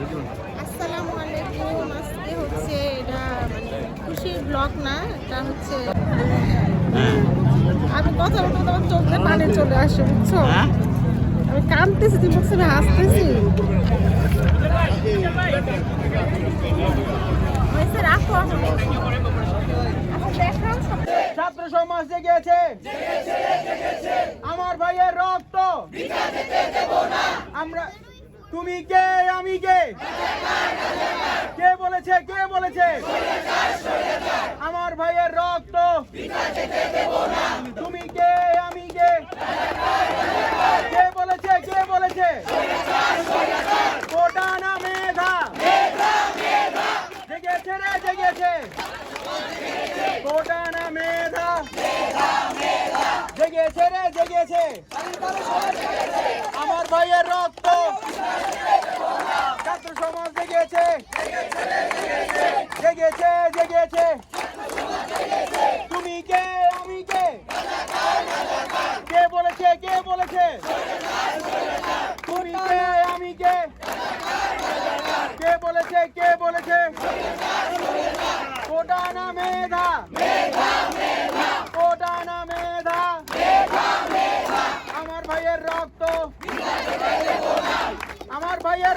আসসালামু আলাইকুম। আজকে হচ্ছে এটা মানে খুশির ব্লগ না এটা হচ্ছে আমি কথা বলতে আমার চোখে পানি চলে আসে বুঝছ? হ্যাঁ? আমি কাঁদতেছি তুমি বলছো আমি হাসতেছি। রাখো। সব- ছাত্র সমাজ জেগেছে। আমার ভাইয়ের রক্ত। আমরা তুমি কে, আমি কে? কে বলেছে কে বলেছে? আমার ভাইয়ের রক্ত। তুমি কে, আমি কে? কে বলেছে কে বলেছে কোটা না মেধা জেগেছে রে জেগেছে কোটা না মেধা জেগেছে রে, জেগেছে। আমার ভাইয়ের রক্ত। ছাত্র সমাজ জেগেছে। জেগেছে জেগেছে। তুমি কে, আমি কে? কে বলেছে কে বলেছে? তুমি কে, আমি কে? কে বলেছে কে বলেছে? কোটা না মেধা। কোটা না মেধা আমার ভাইয়ের রক্ত আমার ভাইয়ের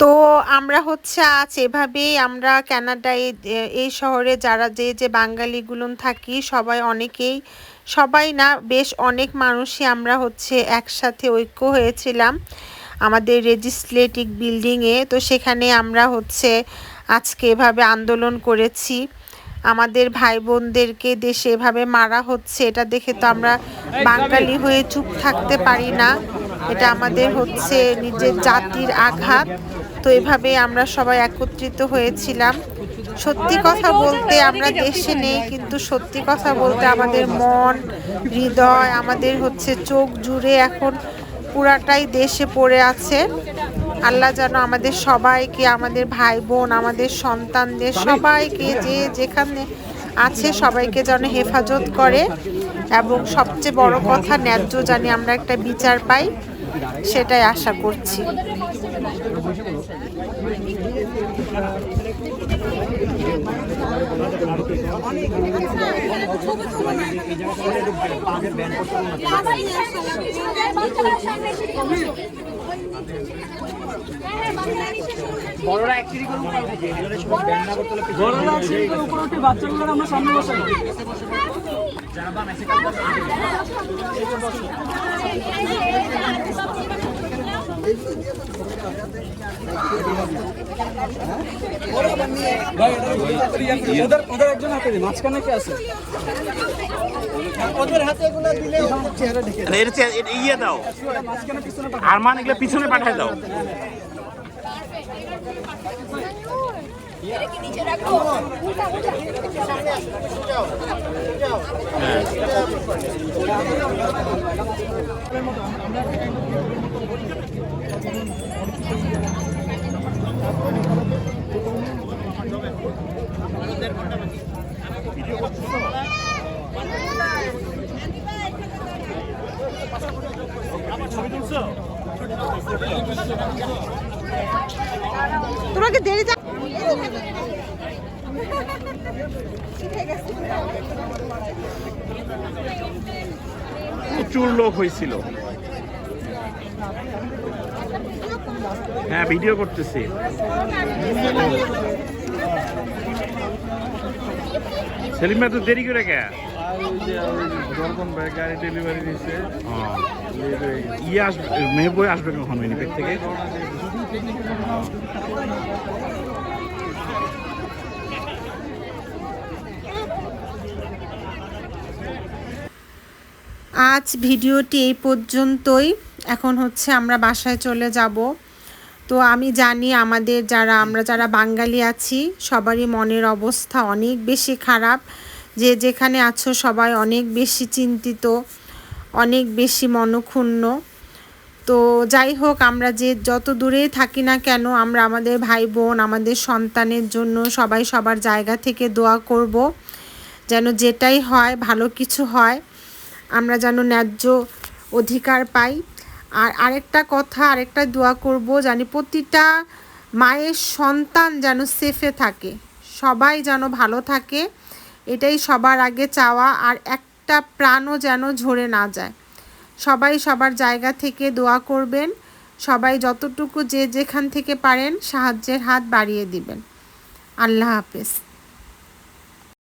তো আমরা হচ্ছে আজ এভাবেই আমরা কানাডায় এই শহরে যারা যে যে বাঙালিগুলো থাকি, সবাই অনেকেই, সবাই না, বেশ অনেক মানুষই আমরা হচ্ছে একসাথে ঐক্য হয়েছিলাম আমাদের লেজিসলেটিভ বিল্ডিংয়ে। তো সেখানে আমরা হচ্ছে আজকে এভাবে আন্দোলন করেছি। আমাদের ভাই বোনদেরকে দেশে এভাবে মারা হচ্ছে, এটা দেখে তো আমরা বাঙালি হয়ে চুপ থাকতে পারি না। এটা আমাদের হচ্ছে নিজের জাতির আঘাত। তো এভাবে আমরা সবাই একত্রিত হয়েছিলাম। সত্যি কথা বলতে আমরা দেশে নেই, কিন্তু সত্যি কথা বলতে আমাদের মন, হৃদয়, আমাদের হচ্ছে চোখ জুড়ে এখন পুরাটাই দেশে পড়ে আছে। আল্লাহ যেন আমাদের সবাইকে, আমাদের ভাই বোন আমাদের সন্তানদের সবাইকে যে যেখানে আছে সবাইকে যেন হেফাজত করে। এবং সবচেয়ে বড় কথা, ন্যায্য জানি আমরা একটা বিচার পাই। সেটাই আশা করছি। বড়রা সিঁড়ির উপর উঠে। বাচ্চাগুলো আমরা সামনে বসাই। একজন হাতে দিন মাঝখানে কে আছে? ওদের হাতে এগুলো দিলে ওদের চেহারা ঢেকে আর এর চেয়ে- এর ইয়ে দাও। মাঝখানে পিছনে আর মান এগুলো পিছনে দাও তোমাকে দেরি প্রচুর লোক হয়েছিল। হ্যাঁ ভিডিও করতেছি। সেলিম তো দেরি করে কে? গাড়ি ডেলিভারি ইয়ে আসবে, মেহবুব আসবে কখন থেকে? আজ ভিডিওটি এই পর্যন্তই। এখন হচ্ছে আমরা বাসায় চলে যাব। তো আমি জানি আমাদের যারা, আমরা যারা বাঙালি আছি, সবারই মনের অবস্থা অনেক বেশি খারাপ। যে যেখানে আছো সবাই অনেক বেশি চিন্তিত, অনেক বেশি মনক্ষুণ্ণ। তো যাই হোক, আমরা যে যত দূরেই থাকি না কেন, আমরা আমাদের ভাই বোন আমাদের সন্তানের জন্য সবাই সবার জায়গা থেকে দোয়া করব। যেন যেটাই হয়, ভালো কিছু হয়। আমরা যেন ন্যায্য অধিকার পাই। আর আরেকটা কথা, আরেকটা দোয়া করব, জানি প্রতিটা মায়ের সন্তান যেন সেফে থাকে। সবাই যেন ভালো থাকে, এটাই সবার আগে চাওয়া, আর একটা প্রাণও যেন ঝরে না যায়। সবাই সবার জায়গা থেকে দোয়া করবেন, সবাই যতটুকু যে যেখান থেকে পারেন সাহায্যের হাত বাড়িয়ে দিবেন। আল্লাহ হাফেজ।